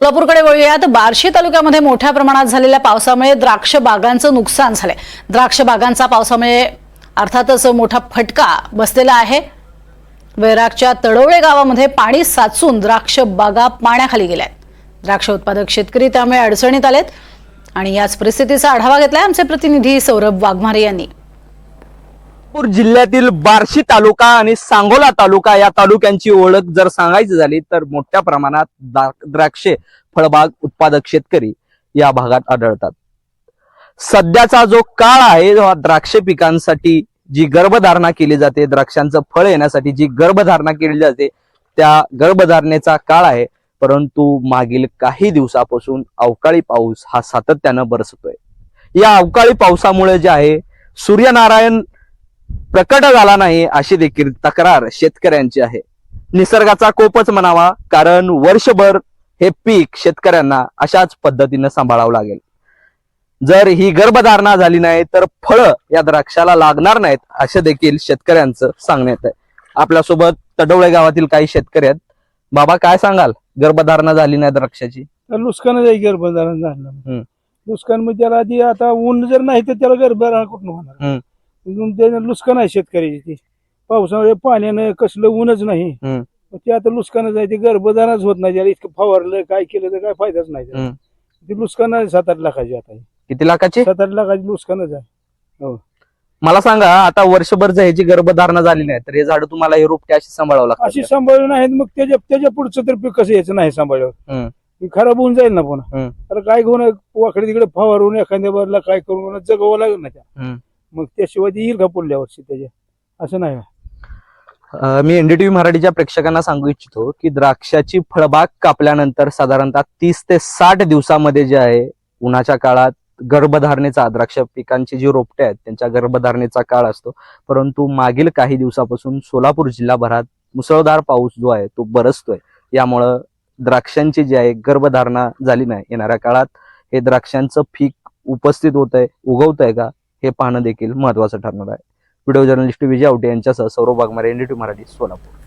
कोल्हापूरकडे वळूयात. बार्शी तालुक्यामध्ये मोठ्या प्रमाणात झालेल्या पावसामुळे द्राक्ष बागांचं नुकसान झालंय. द्राक्ष बागांचा पावसामुळे अर्थातच मोठा फटका बसलेला आहे. वैरागच्या तडवळे गावामध्ये पाणी साचून द्राक्ष बागा पाण्याखाली गेल्यात. द्राक्ष उत्पादक शेतकरी त्यामुळे अडचणीत आलेत. आणि याच परिस्थितीचा आढावा घेतलाय आमचे प्रतिनिधी सौरभ वाघमारे यांनी. नागपूर जिल्ह्यातील बार्शी तालुका आणि सांगोला तालुका या तालुक्यांची ओळख जर सांगायची झाली तर मोठ्या प्रमाणात द्राक्षे फळबाग उत्पादक शेतकरी या भागात आढळतात. सध्याचा जो काळ आहे हा द्राक्ष पिकांसाठी जी गर्भधारणा केली जाते द्राक्षांचं फळ येण्यासाठी जी गर्भधारणा केली जाते त्या गर्भधारणेचा काळ आहे. परंतु मागील काही दिवसापासून अवकाळी पाऊस हा सातत्यानं बरसतोय. या अवकाळी पावसामुळे जे आहे सूर्यनारायण प्रकट झाला नाही अशी देखील तक्रार शेतकऱ्यांची आहे. निसर्गाचा कोपच म्हणावा कारण वर्षभर हे पीक शेतकऱ्यांना अशाच पद्धतीनं सांभाळावं लागेल. जर ही गर्भधारणा झाली नाही तर फळं या द्राक्षाला लागणार नाहीत असं देखील शेतकऱ्यांचं सांगण्यात आहे. आपल्यासोबत तडवळे गावातील काही शेतकरी आहेत. बाबा काय सांगाल? गर्भधारणा झाली नाही द्राक्षाची? नुकसानच आहे गर्भधारण झालं. नुकसान म्हणजे त्याला आधी आता ऊन जर नाही तर त्याला गर्भधारण कुठून होणार? हम्म. म्हणून ते नुकसान आहे शेतकऱ्याची ती पावसामुळे पाण्यानं कसलं ऊनच नाही हम्म. मग ते आता नुकसानच आहे ते गर्भधारणच होत नाही त्याला इतकं फवारलं काय केलं तर काय फायदाच नाही त्याला. हम्म. ते नुकसान आहे सात आठ लाखाची आता किती लाखाची सात आठ लाखाची नुकसानच आहे मला सांगा आता वर्षभर जर ह्याची गर्भधारणा झाली नाही तर हे झाड तुम्हाला हे रोपटे अशी सांभाळावं अशी लागतात सांभाळून आहेत मग त्याच्या त्याच्या पुढचं तर पीक कसं यायचं नाही सांभाळल्यावर हम्म. ती खराब होऊन जाईल ना पुन्हा हम्म. तर काय घेऊन वाकडे तिकडे फवारून एखाद्या बरला काय करून जगवावं लागेल ना त्या हम्म. मग त्याशिवाय ती येईल का पुढल्या वर्षी त्याच्या? असं नाही अं, मी एनडीटीव्ही मराठीच्या प्रेक्षकांना सांगू इच्छितो की द्राक्षाची फळबाग कापल्यानंतर साधारणतः तीस ते साठ दिवसामध्ये जे आहे उन्हाच्या काळात गर्भधारणेचा द्राक्ष पिकांची जी रोपटे आहेत त्यांच्या गर्भधारणेचा काळ असतो. परंतु मागील काही दिवसापासून सोलापूर जिल्हाभरात मुसळधार पाऊस जो आहे तो बरसतोय. यामुळं द्राक्षांची जी आहे गर्भधारणा झाली नाही. येणाऱ्या काळात हे द्राक्षांचं पीक उपस्थित होत आहे उगवत आहे का? हे पाहणं देखील महत्वाचं ठरणार आहे. व्हिडिओ जर्नलिस्ट विजय आवटे यांच्यासह सौरभ वाघमारे एनडीटी मराठी सोलापूर.